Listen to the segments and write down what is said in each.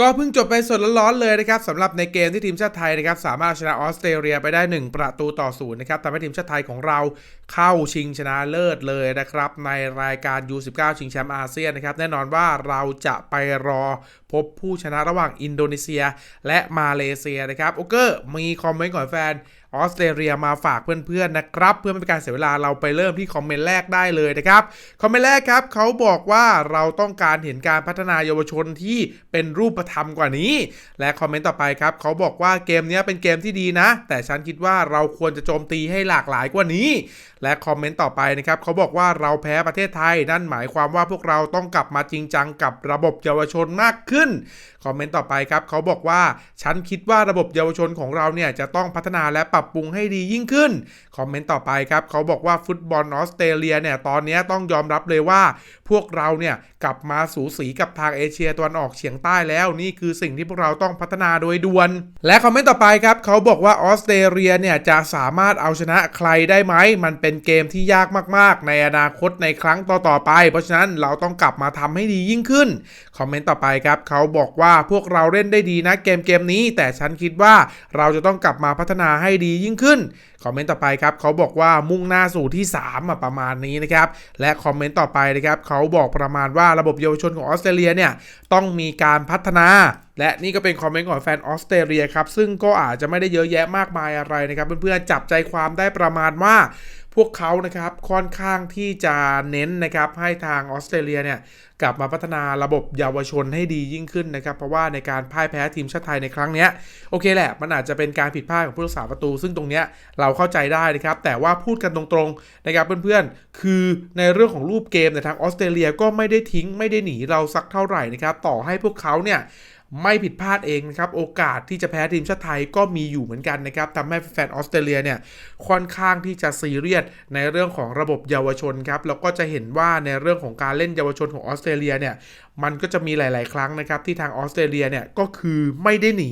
ก็เพิ่งจบไปสดร้อนๆเลยนะครับสำหรับในเกมที่ทีมชาติไทยนะครับสามารถเอาชนะออสเตรเลียไปได้ 1 ประตูต่อศูนย์นะครับทำให้ทีมชาติไทยของเราเข้าชิงชนะเลิศเลยนะครับในรายการ U19 ชิงแชมป์อาเซียนนะครับแน่นอนว่าเราจะไปรอพบผู้ชนะระหว่างอินโดนีเซียและมาเลเซียนะครับ โอเคมีคอมเมนต์ของแฟนออสเตรเลียมาฝากเพื่อนๆนะครับ เพื่อไม่เป็นการเสียเวลาเราไปเริ่มที่คอมเมนต์แรกได้เลยนะครับ คอมเมนต์แรกครับเขาบอกว่าเราต้องการเห็นการพัฒนาเยาวชนที่เป็นรูปธรรมกว่านี้ และคอมเมนต์ต่อไปครับเขาบอกว่าเกมนี้เป็นเกมที่ดีนะ แต่ฉันคิดว่าเราควรจะโจมตีให้หลากหลายกว่านี้ และคอมเมนต์ต่อไปนะครับเขาบอกว่าเราแพ้ประเทศไทยนั่นหมายความว่าพวกเราต้องกลับมาจริงจังกับระบบเยาวชนมากขึ้นคอมเมนต์ต่อไปครับเขาบอกว่า ฉันคิดว่าระบบเยาวชนของเราเนี่ยจะต้องพัฒนาและปรับปรุงให้ดียิ่งขึ้น คอมเมนต์ต่อไปครับเขาบอกว่าฟุตบอลออสเตรเลียเนี่ยตอนนี้ต้องยอมรับเลยว่า พวกเราเนี่ยกลับมาสูสีกับทางเอเชียตะวันออกเฉียงใต้แล้วนี่คือสิ่งที่พวกเราต้องพัฒนาโดยด่วน และคอมเมนต์ต่อไปครับเขาบอกว่าออสเตรเลียเนี่ยจะสามารถเอาชนะใครได้ไหม มันเป็นเกมที่ยากมากๆ ในอนาคตในครั้งต่อๆไป เพราะฉะนั้นเราต้องกลับมาทำให้ดียิ่งขึ้นคอมเมนต์ต่อไปครับเขาบอกว่าพวกเราเล่นได้ดีนะเกมเกมนี้ แต่ฉันคิดว่าเราจะต้องกลับมาพัฒนาให้ดียิ่งขึ้นคอมเมนต์ต่อไปครับเขาบอกว่ามุ่งหน้าสู่ที่3อะประมาณนี้นะครับและคอมเมนต์ต่อไปนะครับเขาบอกประมาณว่าระบบเยาวชนของออสเตรเลียเนี่ยต้องมีการพัฒนา และนี่ก็เป็นคอมเมนต์ของแฟนออสเตรเลียครับ ซึ่งก็อาจจะไม่ได้เยอะแยะมากมายอะไรนะครับ เพื่อนๆจับใจความได้ประมาณว่าพวกเขานะครับค่อนข้างที่จะเน้นนะครับให้ทางออสเตรเลียเนี่ยกลับมาพัฒนาระบบเยาวชนให้ดียิ่งขึ้นนะครับ เพราะว่าในการพ่ายแพ้ทีมชาติไทยในครั้งนี้โอเคแหละ มันอาจจะเป็นการผิดพลาดของผู้รักษาประตู ซึ่งตรงเนี้ยเราเข้าใจได้นะครับ แต่ว่าพูดกันตรงๆนะครับเพื่อนๆ คือในเรื่องของรูปเกมในทางออสเตรเลียก็ไม่ได้ทิ้งไม่ได้หนีเราสักเท่าไหร่นะครับต่อให้พวกเขาเนี่ย ไม่ผิดพลาดเองนะครับ โอกาสที่จะแพ้ทีมชาติไทยก็มีอยู่เหมือนกันนะครับทำให้แฟนออสเตรเลียเนี่ยค่อนข้างที่จะซีเรียสในเรื่องของระบบเยาวชนครับแล้วก็จะเห็นว่าในเรื่องของการเล่นเยาวชนของออสเตรเลียเนี่ย มันก็จะมีหลาย ๆ ครั้งนะครับที่ทางออสเตรเลียเนี่ยก็คือไม่ได้หนี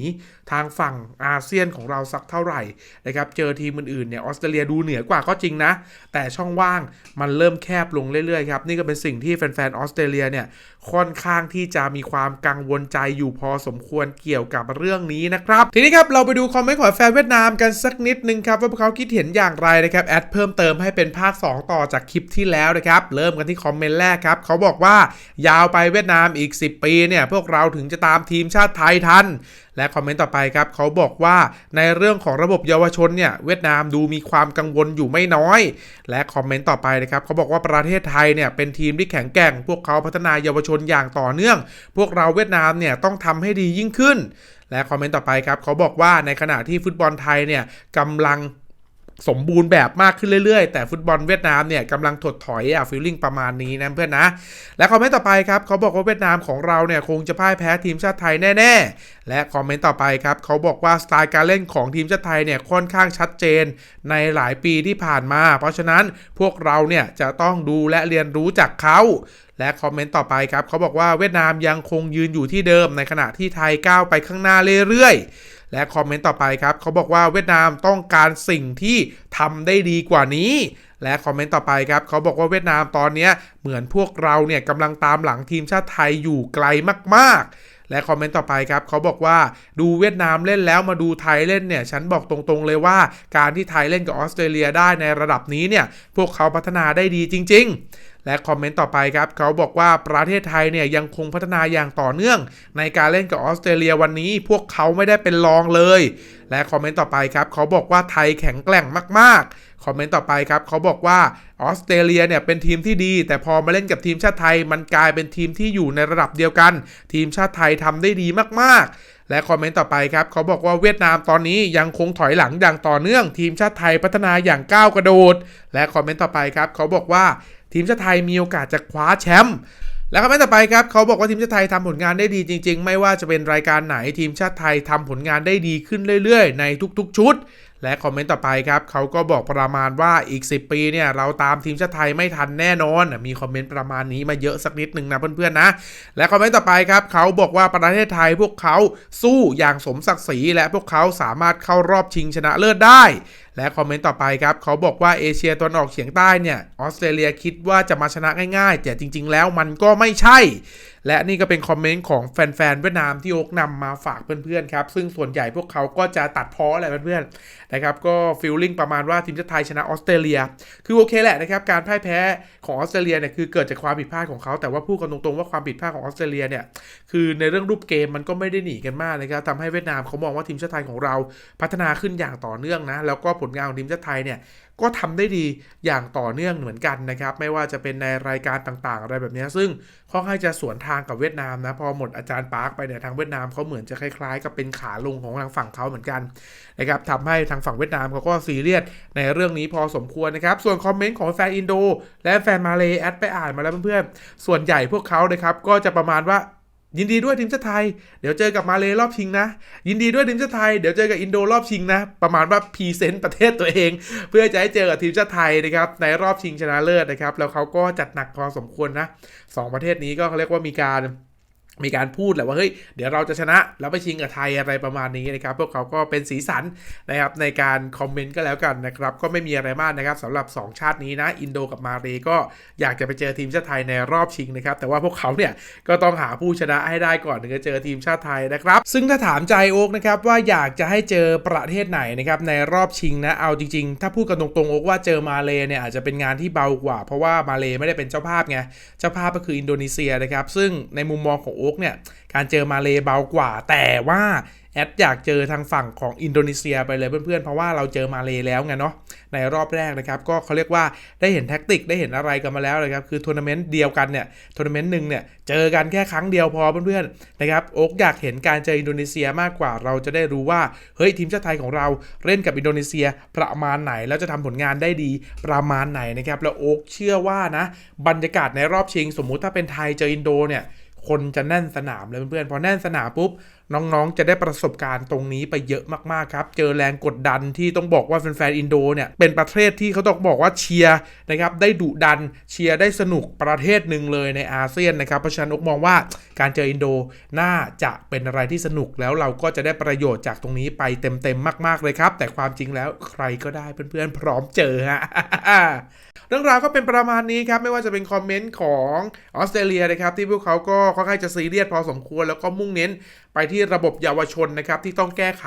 ทางฝั่งอาเซียนของเราสักเท่าไหร่นะครับเจอทีมอื่น ๆ เนี่ยออสเตรเลียดูเหนือกว่าก็จริงนะ แต่ช่องว่างมันเริ่มแคบลงเรื่อย ๆ ครับ นี่ก็เป็นสิ่งที่แฟน ๆ ออสเตรเลียเนี่ยค่อนข้างที่จะมีความกังวลใจอยู่พอสมควรเกี่ยวกับเรื่องนี้นะครับ ทีนี้ครับเราไปดูคอมเมนต์ของแฟนเวียดนามกันสักนิดนึงครับว่าพวกเขาคิดเห็นอย่างไรนะครับแอดเพิ่มเติมให้เป็นภาค 2 ต่อจากคลิปที่แล้วนะครับเริ่มกันที่คอมเมนต์แรกครับเขาบอกว่ายาวไปเวียดนามอีก 10 ปีเนี่ยพวกเราถึงจะตามทีมชาติไทยทัน และคอมเมนต์ต่อไปครับเขาบอกว่าในเรื่องของระบบเยาวชนเนี่ยเวียดนามดูมีความกังวลอยู่ไม่น้อย และคอมเมนต์ต่อไปนะครับเขาบอกว่าประเทศไทยเนี่ยเป็นทีมที่แข็งแกร่ง พวกเขาพัฒนาเยาวชนอย่างต่อเนื่อง พวกเราเวียดนามเนี่ยต้องทำให้ดียิ่งขึ้น และคอมเมนต์ต่อไปครับเขาบอกว่าในขณะที่ฟุตบอลไทยเนี่ยกำลัง สมบูรณ์แบบมากขึ้นเรื่อยๆ แต่ฟุตบอลเวียดนามเนี่ยกำลังถดถอยอะฟีลลิ่งประมาณนี้นะเพื่อนนะ และคอมเมนต์ต่อไปครับเขาบอกว่าเวียดนามของเราเนี่ยคงจะพ่ายแพ้ทีมชาติไทยแน่ๆ และคอมเมนต์ต่อไปครับเขาบอกว่าสไตล์การเล่นของทีมชาติไทยเนี่ยค่อนข้างชัดเจนในหลายปีที่ผ่านมา เพราะฉะนั้นพวกเราเนี่ยจะต้องดูและเรียนรู้จากเขา และคอมเมนต์ต่อไปครับเขาบอกว่าเวียดนามยังคงยืนอยู่ที่เดิมในขณะที่ไทยก้าวไปข้างหน้าเรื่อยๆ และคอมเมนต์ต่อไปครับเขาบอกว่าเวียดนามต้องการสิ่งที่ทำได้ดีกว่านี้ และคอมเมนต์ต่อไปครับเขาบอกว่าเวียดนามตอนนี้เหมือนพวกเราเนี่ยกำลังตามหลังทีมชาติไทยอยู่ไกลมากๆและคอมเมนต์ต่อไปครับเขาบอกว่าดูเวียดนามเล่นแล้วมาดูไทยเล่นเนี่ย ฉันบอกตรงๆเลยว่าการที่ไทยเล่นกับออสเตรเลียได้ในระดับนี้เนี่ย พวกเขาพัฒนาได้ดีจริง ๆ และคอมเมนต์ต่อไปครับ เขาบอกว่าประเทศไทยเนี่ยยังคงพัฒนาอย่างต่อเนื่อง ในการเล่นกับออสเตรเลียวันนี้ พวกเขาไม่ได้เป็นรองเลย และคอมเมนต์ต่อไปครับเขาบอกว่าไทยแข็งแกร่งมากๆ คอมเมนต์ต่อไปครับเขาบอกว่าออสเตรเลียเนี่ยเป็นทีมที่ดี แต่พอมาเล่นกับทีมชาติไทย มันกลายเป็นทีมที่อยู่ในระดับเดียวกัน ทีมชาติไทยทำได้ดีมากๆและคอมเมนต์ต่อไปครับเขาบอกว่าเวียดนามตอนนี้ยังคงถอยหลังอย่างต่อเนื่อง ทีมชาติไทยพัฒนาอย่างก้าวกระโดด และคอมเมนต์ต่อไปครับเขาบอกว่า ทีมชาติไทยมีโอกาสจะคว้าแชมป์แล้วก็แม้ต์ต่อไปครับเขาบอกว่าทีมชาติไทยทำผลงานได้ดีจริง ๆ ไม่ว่าจะเป็นรายการไหนทีมชาติไทยทำผลงานได้ดีขึ้นเรื่อย ๆ ในทุก ๆ ชุดและคอมเมนต์ต่อไปครับเขาก็บอกประมาณว่าอีก 10 ปีเนี่ยเราตามทีมชาติไทยไม่ทันแน่นอน มีคอมเมนต์ประมาณนี้มาเยอะสักนิดหนึ่งนะเพื่อนๆนะ และคอมเมนต์ต่อไปครับเขาบอกว่าประเทศไทยพวกเขาสู้อย่างสมศักดิ์ศรีและพวกเขาสามารถเข้ารอบชิงชนะเลิศได้และคอมเมนต์ต่อไปครับ เขาบอกว่าเอเชียตะวันออกเฉียงใต้เนี่ยออสเตรเลียคิดว่าจะมาชนะง่ายๆ แต่จริง ๆ แล้วมันก็ไม่ใช่ และนี่ก็เป็นคอมเมนต์ของแฟนๆเวียดนามที่โอ๊กนำมาฝากเพื่อนๆครับ ซึ่งส่วนใหญ่พวกเขาก็จะตัดพ้อแหละเพื่อนๆนะครับ ก็ฟีลลิ่งประมาณว่าทีมชาติไทยชนะออสเตรเลีย คือโอเคแหละนะครับ การพ่ายแพ้ของออสเตรเลียเนี่ยคือเกิดจากความผิดพลาดของเขา แต่ว่าพูดกันตรงๆว่าความผิดพลาดของออสเตรเลียเนี่ย คือในเรื่องรูปเกมมันก็ไม่ได้หนีกันมากนะครับทำให้เวียดนามเขามองว่าทีมชาติไทยของเราพัฒนาขึ้นอย่างต่อเนื่องนะ แล้วก็ผลงานของทีมชาติไทยเนี่ย ก็ทำได้ดีอย่างต่อเนื่องเหมือนกันนะครับ ไม่ว่าจะเป็นในรายการต่างๆ อะไรแบบนี้ ซึ่งค่อนข้างจะสวนทางกับเวียดนามนะ พอหมดอาจารย์ปาร์คไปเนี่ยทางเวียดนามเขาเหมือนจะคล้ายๆ กับเป็นขาลงของทางฝั่งเขาเหมือนกันนะครับทำให้ทางฝั่งเวียดนามเขาก็ซีเรียสในเรื่องนี้พอสมควรนะครับ ส่วนคอมเมนต์ของแฟนอินโด และแฟนมาเลแอดไปอ่านมาแล้วเพื่อนๆส่วนใหญ่พวกเขานะครับก็จะประมาณว่า ยินดีด้วยทีมชาติไทย เดี๋ยวเจอกับมาเลรอบชิงนะ ยินดีด้วยทีมชาติไทย เดี๋ยวเจอกับอินโดรอบชิงนะ ประมาณว่าพรีเซนต์ประเทศตัวเอง เพื่อจะให้เจอกับทีมชาติไทยนะครับในรอบชิงชนะเลิศนะครับแล้วเขาก็จัดหนักพอสมควรนะสองประเทศนี้ก็เขาเรียกว่ามีการ มีการพูดแหละว่าเฮ้ยเดี๋ยวเราจะชนะแล้วไปชิงกับไทยอะไรประมาณนี้นะครับ พวกเขาก็เป็นสีสันนะครับในการคอมเมนต์ก็แล้วกันนะครับ ก็ไม่มีอะไรมากนะครับสำหรับ 2 ชาตินี้นะ อินโดกับมาเลก็อยากจะไปเจอทีมชาติไทยในรอบชิงนะครับ แต่ว่าพวกเขาเนี่ยก็ต้องหาผู้ชนะให้ได้ก่อนถึงจะเจอทีมชาติไทยนะครับ ซึ่งถ้าถามใจโอ๊กนะครับว่าอยากจะให้เจอประเทศไหนนะครับในรอบชิงนะเอาจริง ๆ ถ้าพูดกันตรงๆโอ๊กว่าเจอมาเลเนี่ยอาจจะเป็นงานที่เบากว่า เพราะว่ามาเลไม่ได้เป็นเจ้าภาพไงเจ้าภาพก็คืออินโดนีเซียนะครับซึ่งในมุมมองของโอ๊กเนี่ยการเจอมาเลเบากว่า แต่ว่าแอดอยากเจอทางฝั่งของอินโดนีเซียไปเลยเพื่อนๆ เพราะว่าเราเจอมาเลแล้วไงเนาะในรอบแรกนะครับ ก็เขาเรียกว่าได้เห็นแท็กติกได้เห็นอะไรกันมาแล้วเลยครับ คือทัวร์นาเมนต์เดียวกันเนี่ยทัวร์นาเมนต์หนึ่งเนี่ยเจอกันแค่ครั้งเดียวพอเพื่อนๆนะครับโอ๊กอยากเห็นการเจออินโดนีเซียมากกว่าเราจะได้รู้ว่าเฮ้ยทีมชาติไทยของเราเล่นกับอินโดนีเซียประมาณไหน แล้วจะทำผลงานได้ดีประมาณไหนนะครับแล้วโอ๊กเชื่อว่านะบรรยากาศในรอบชิง สมมุติถ้าเป็นไทยเจออินโดเนี่ย คนจะแน่นสนามเลยเพื่อนๆพอแน่นสนามปุ๊บน้องๆ จะได้ประสบการณ์ตรงนี้ไปเยอะมากๆครับ เจอแรงกดดันที่ต้องบอกว่าแฟนๆอินโดเนี่ยเป็นประเทศที่เขาต้องบอกว่าเชียร์นะครับได้ดุดันเชียร์ได้สนุกประเทศหนึ่งเลยในอาเซียนนะครับเพราะฉะนั้นอกมองว่าการเจออินโดน่าจะเป็นอะไรที่สนุกแล้วเราก็จะได้ประโยชน์จากตรงนี้ไปเต็มๆมากๆเลยครับ แต่ความจริงแล้วใครก็ได้เพื่อนๆพร้อมเจอฮะเรื่องราวก็เป็นประมาณนี้ครับ ไม่ว่าจะเป็นคอมเมนต์ของออสเตรเลียนะครับที่พวกเขาก็ค่อนข้างจะซีเรียสพอสมควรแล้วก็มุ่งเน้นไปที่ระบบเยาวชนนะครับที่ต้องแก้ไข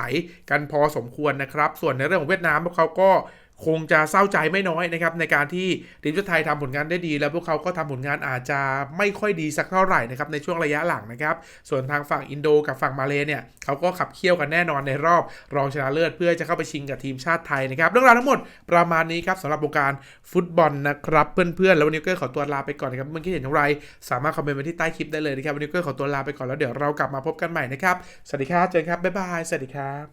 กันพอสมควรนะครับ ส่วนในเรื่องของเวียดนามพวกเขาก็ คงจะเศร้าใจไม่น้อยนะครับในการที่ทีมชาติไทยทำผลงานได้ดี แล้วพวกเขาก็ทำผลงานอาจจะไม่ค่อยดีสักเท่าไหร่นะครับในช่วงระยะหลังนะครับ ส่วนทางฝั่งอินโดกับฝั่งมาเลเนี่ยเขาก็ขับเคี่ยวกันแน่นอนในรอบรองชนะเลิศเพื่อจะเข้าไปชิงกับทีมชาติไทยนะครับเรื่องราวทั้งหมดประมาณนี้ครับสำหรับวงการฟุตบอลนะครับเพื่อนๆแล้ววันนี้ก็ขอตัวลาไปก่อนนะครับเมื่อกี้เห็นอย่างไร สามารถคอมเมนต์ไว้ที่ใต้คลิปได้เลยนะครับวันนี้ก็ขอตัวลาไปก่อนแล้วเดี๋ยวเรากลับมาพบกันใหม่นะครับสวัสดีครับเจอกันครับบ๊ายบายสวัสดีครับ